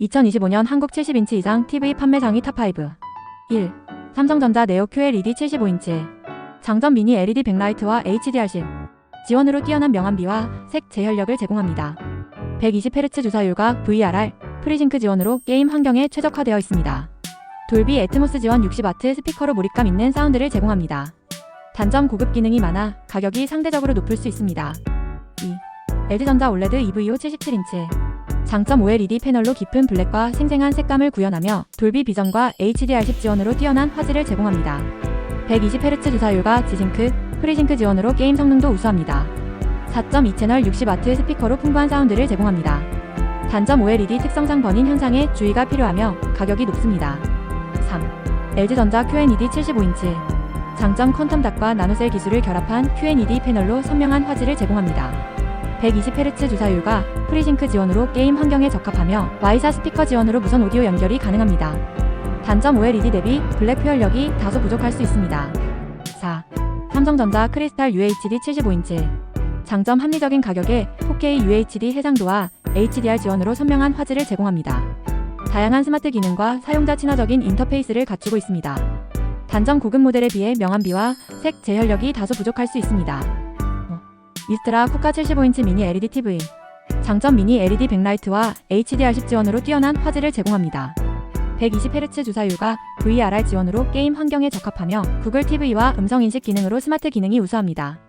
2025년 한국 70인치 이상 TV 판매 상위 탑5 1. 삼성전자 네오 QLED 75인치 장점 미니 LED 백라이트와 HDR10 지원으로 뛰어난 명암비와 색 재현력을 제공합니다. 120Hz 주사율과 VRR, 프리징크 지원으로 게임 환경에 최적화되어 있습니다. 돌비 애트모스 지원 60W 스피커로 몰입감 있는 사운드를 제공합니다. 단점 고급 기능이 많아 가격이 상대적으로 높을 수 있습니다. 2. LG전자 OLED EVO 77인치 장점 OLED 패널로 깊은 블랙과 생생한 색감을 구현하며 돌비 비전과 HDR10 지원으로 뛰어난 화질을 제공합니다. 120Hz 주사율과 지싱크, 프리징크 지원으로 게임 성능도 우수합니다. 4.2채널 60W 스피커로 풍부한 사운드를 제공합니다. 단점 OLED 특성상 번인 현상에 주의가 필요하며 가격이 높습니다. 3. LG전자 QNED 75인치 장점 퀀텀 닷과 나노셀 기술을 결합한 QNED 패널로 선명한 화질을 제공합니다. 120Hz 주사율과 프리징크 지원으로 게임 환경에 적합하며 Y4 스피커 지원으로 무선 오디오 연결이 가능합니다. 단점 OLED 대비 블랙 표현력이 다소 부족할 수 있습니다. 4. 삼성전자 크리스탈 UHD 75인치 장점 합리적인 가격에 4K UHD 해상도와 HDR 지원으로 선명한 화질을 제공합니다. 다양한 스마트 기능과 사용자 친화적인 인터페이스를 갖추고 있습니다. 단점 고급 모델에 비해 명암비와 색 재현력이 다소 부족할 수 있습니다. 미스트라 쿠카 75인치 미니 LED TV 장점 미니 LED 백라이트와 HDR10 지원으로 뛰어난 화질을 제공합니다. 120Hz 주사율과 VRR 지원으로 게임 환경에 적합하며 구글 TV와 음성인식 기능으로 스마트 기능이 우수합니다.